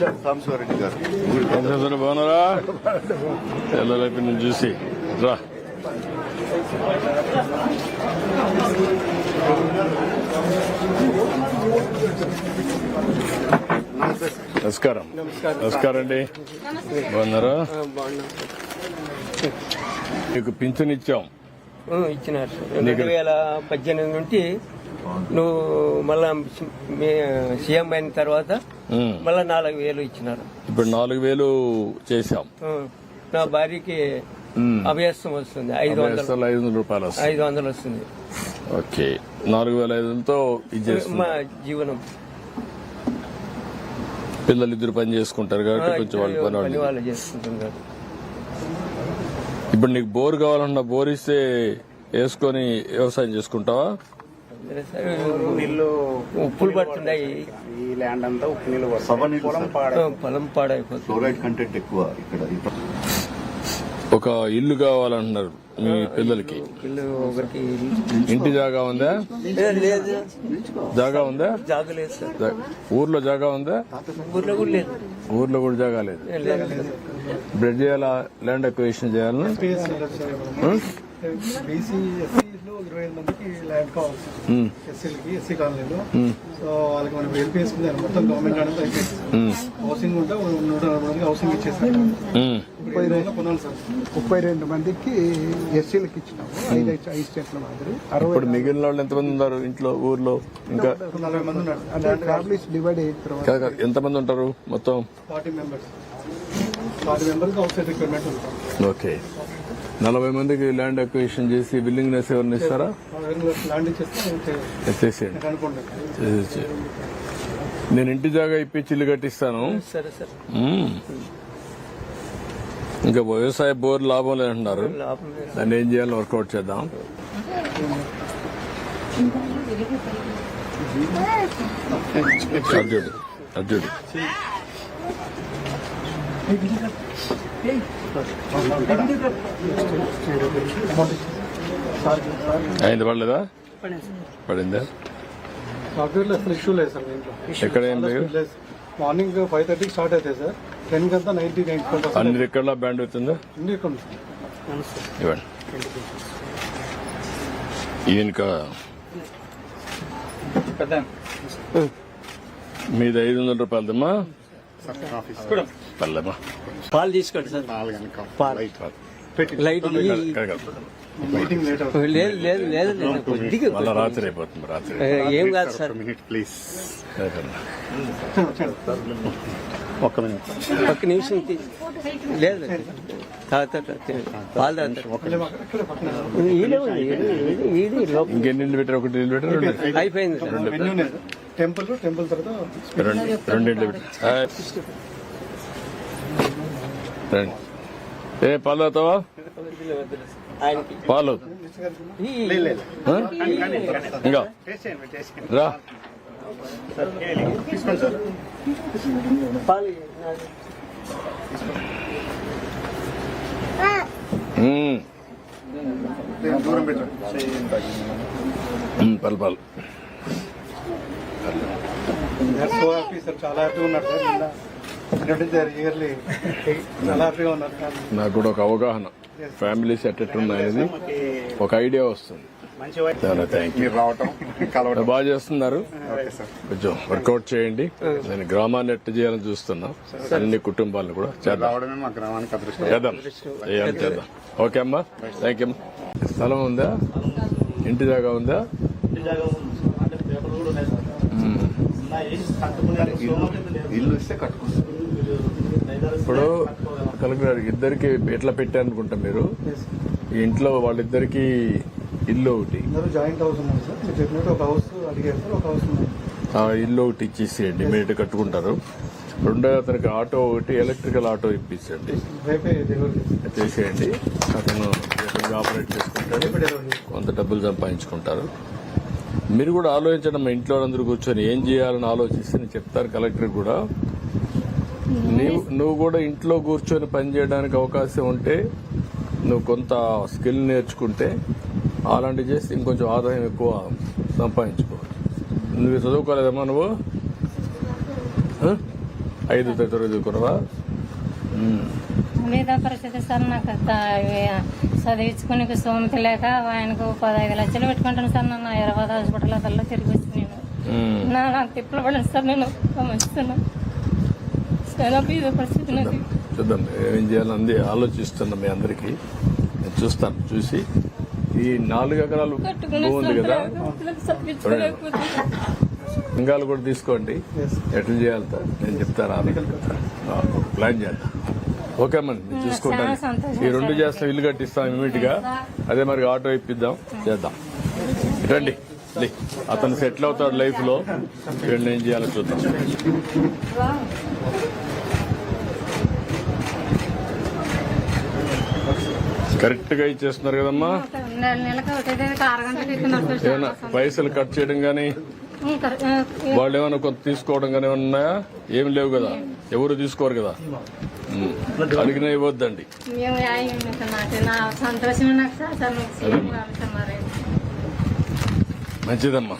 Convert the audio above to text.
సాంబశివారెడ్డి గారు బాగున్నారా? తెల్లలైపు నుంచి చూసి. రా. నమస్కారం. నమస్కారం. అండి. బాగున్నారా? మీకు పింఛన్ ఇచ్చాం. ఇచ్చినారు. రెండు వేల పద్దెనిమిది నుండి నువ్వు మళ్ళా సీఎం అయిన తర్వాత. మళ్ళా నాలుగు వేలు ఇచ్చినారు. ఇప్పుడు నాలుగు వేలు చేశాం. ఆ, నా భార్యకి. అభ్యాసం వస్తుంది ఐదు వందలు. ఐదు వందల రూపాయలు ఐదు వందలు వస్తుంది. ఓకే. నాలుగు వేల ఐదు వందలతో మా జీవనం. పిల్లలు ఇద్దరు పని చేసుకుంటారు కాబట్టి కొంచెం వాళ్ళు పని వాళ్ళు వాళ్ళు చేసుకుంటున్నారు. ఇప్పుడు నీకు బోర్ కావాలన్నా బోర్ ఇస్తే వేసుకొని వ్యవసాయం చేసుకుంటావా? నీళ్ళు ఉప్పులు పడుతున్నాయి. ఈ ల్యాండ్ అంతా ఉప్పు నీళ్ళు పొలం. పాడ పొలం పాడైపోతుంది. ఫ్లోరైడ్ కంటెంట్ ఎక్కువ ఇక్కడ. ఇక్కడ ఒక ఇల్లు కావాలంటున్నారు మీ పిల్లలకి. ఇల్లు ఒకరికి ఇంటి జాగా ఉందా? జాగా ఉందా? ఊర్లో జాగా ఉందా? ఊర్లో కూడా లేదు. ఊర్లో కూడా జాగా లేదు. బ్రెడ్ చేయాలా? ల్యాండ్ అక్విజిషన్ చేయాలా ఉం? బీసీ ఎస్సీలో ఇరవై ఐదు మందికి ల్యాండ్ కావాలి ఉం. ఎస్సీలకి ఎస్సీ కాలనీలో. సో వాళ్ళకి మనం ఎల్పీఎస్ మొత్తం గవర్నమెంట్ అనేది అయిపోయింది. హౌసింగ్ ఉంటే ఒక నూట నలభై మందికి హౌసింగ్ ఇచ్చేసారు ఉం. ముప్పై రెండు కొనాలి సార్. ముప్పై రెండు మందికి ఎస్సీలకు ఇచ్చినాము. ఐదు ఐదు స్టేట్ల మాదిరి. అరవై ఇప్పుడు మిగిలిన వాళ్ళు ఎంతమంది ఉన్నారు ఇంట్లో ఊర్లో? ఇంకా నలభై మంది ఉన్నారు. అంటే ఫ్యామిలీస్ డివైడ్ అయిన తర్వాత ఎంతమంది ఉంటారు మొత్తం? Forty members. ఫార్టీ మెంబర్కి హౌస్ సైడ్ రిక్వైర్మెంట్ ఉంటుంది. ఓకే. నలభై మందికి ల్యాండ్ అక్విజిషన్ చేసి బిల్డింగ్నెస్ ఎవరిని ఇస్తారా? నేను ఇంటి జాగా ఇప్పించి ఇల్లు కట్టిస్తాను. సరే సరే. మ్మ్. ఇంకా వ్యవసాయ బోర్ లాభం లేదంటున్నారు. దాన్ని ఏం చేయాలో వర్కౌట్ చేద్దాం. అర్జుడు అర్జుడు అయింది పడలేదా? పడిందా? సాఫ్ట్వేర్లో అసలు ఇష్యూ లేదు సార్ దీంట్లో ఎక్కడ ఏం లేదు. మార్నింగ్ ఫైవ్ థర్టీకి స్టార్ట్ అవుతాయి సార్. టెన్ కంతా నైన్టీ పర్సెంట్ అన్ని రికార్డుల బ్యాండ్ అవుతుందా? ఉంది ఇక్కడ ఇవ్వండి. ఈయనక మీది ఐదు వందల రూపాయలదమ్మా? పల్లెమ్మా పాలు తీసుకోండి సార్. పాలు. లైట్ ఈ- మీటింగ్ లేట్ అవుతుంది. లేదు లేదు లేదు కొద్దిగా రాత్రి అయిపోతుంది రాత్రి. ఏ, కాదు సార్. ప్లీజ్. ఒక్క మినిట్ ఒక్క నిమిషం లేదు. పాలు. ఇంకెన్ని పెట్టారు? ఒకటి పెట్టారు? అయిపోయింది టెంపుల్ టెంపుల్ తర్వాత పెట్టారు. ఏ పాలు ఆయనకి. పాలు? ఇంకా. రా. తీసుకోండి సార్ పాలు పాలు. చాలా హ్యాపీగా ఉన్నారు సార్. నాకు కూడా ఒక అవగాహన. ఫ్యామిలీస్ ఎట్టెట్టున్నాయనేది ఒక ఐడియా వస్తుంది. బాగా చేస్తున్నారు. ఓకే సార్ కొంచెం వర్కౌట్ చేయండి. నేను గ్రామాన్ని ఎట్ట చేయాలని చూస్తున్నా. అన్ని కుటుంబాలను కూడా చేద్దాం. రావడమే మా గ్రామానికి అదృష్టం. చేద్దాం. ఓకే అమ్మా. థ్యాంక్ యూ స్థలం ఉందా? ఇంటి జాగా ఉందా. ఇల్లు ఇస్తే కట్టుకుంటాం ఇప్పుడు కలెక్టర్ ఇద్దరికి ఎట్లా పెట్టారనుకుంటా మీరు? ఇంట్లో వాళ్ళిద్దరికి ఇల్లు ఒకటి. అందరూ జాయింట్ హౌస్ ఉన్నారు సార్. మీరు చెప్పినట్టు ఒక హౌస్ అడిగారు సార్ ఒక హౌస్ ఉంది ఆ ఇల్లు ఒకటి ఇచ్చేసేయండి మీరు కట్టుకుంటారు. రెండో అతనికి ఆటో ఒకటి ఎలక్ట్రికల్ ఆటో ఇప్పించండి రేపే డెలివరీ చేస్తాం చేసేయండి అతను ఆపరేట్ చేసుకుంటాడు. కొంత డబ్బులు సంపాదించుకుంటారు. మీరు కూడా ఆలోచించండి మా ఇంట్లో అందరూ కూర్చొని ఏం చేయాలని ఆలోచిస్తే నేను చెప్తారు కలెక్టర్ కూడా. నీవు నువ్వు కూడా ఇంట్లో కూర్చొని పని చేయడానికి అవకాశం ఉంటే నువ్వు కొంత స్కిల్ నేర్చుకుంటే అలాంటివి చేస్తే ఇంకొంచెం ఆదాయం ఎక్కువ సంపాదించుకోవచ్చు. నువ్వు చదువుకోలేదమ్మా నువ్వు? ఐదు తరగతి కురవా మీద పరిస్థితి సార్ నాకు చదివించుకునే సోమతి లేక ఆయనకు పదహైదు లక్షలు పెట్టుకుంటాను సార్ నన్ను. హైదరాబాద్ హాస్పిటల్ అదల్లో తిరిగి వచ్చి నేను. నా నాకు తిప్పలు పడను సార్ నేను పరిస్థితి చూద్దాం. ఏం చేయాలని ఆలోచిస్తున్నా మీ అందరికి నేను చూస్తాను చూసి. ఈ నాలుగు ఎకరాలు ఉంది కదా? లింగాలు కూడా తీసుకోండి. ఎట్లా చేయాలి నేను చెప్తాను ప్లాన్ చేద్దాం. ఓకే మరి నేను చూసుకుంటాను ఈ రెండు చేస్తాం ఇల్లు కట్టిస్తాం ఇమీడియట్గా అదే మరి ఆటో ఇప్పిద్దాం. చేద్దాం. రండి. లే. అతను సెటిల్ అవుతాడు లైఫ్లో ఏం చేయాలో చూద్దాం. కరెక్ట్గా ఇచ్చేస్తున్నారు కదమ్మా. ఏమైనా పైసలు కట్ చేయడం గానీ వాళ్ళు ఏమైనా కొంత తీసుకోవడం కానీ ఏమైనా ఉన్నాయా? ఏమి లేవు కదా. ఎవరు తీసుకోరు కదా. అడిగినా ఇవ్వద్దండి. మంచిదమ్మా.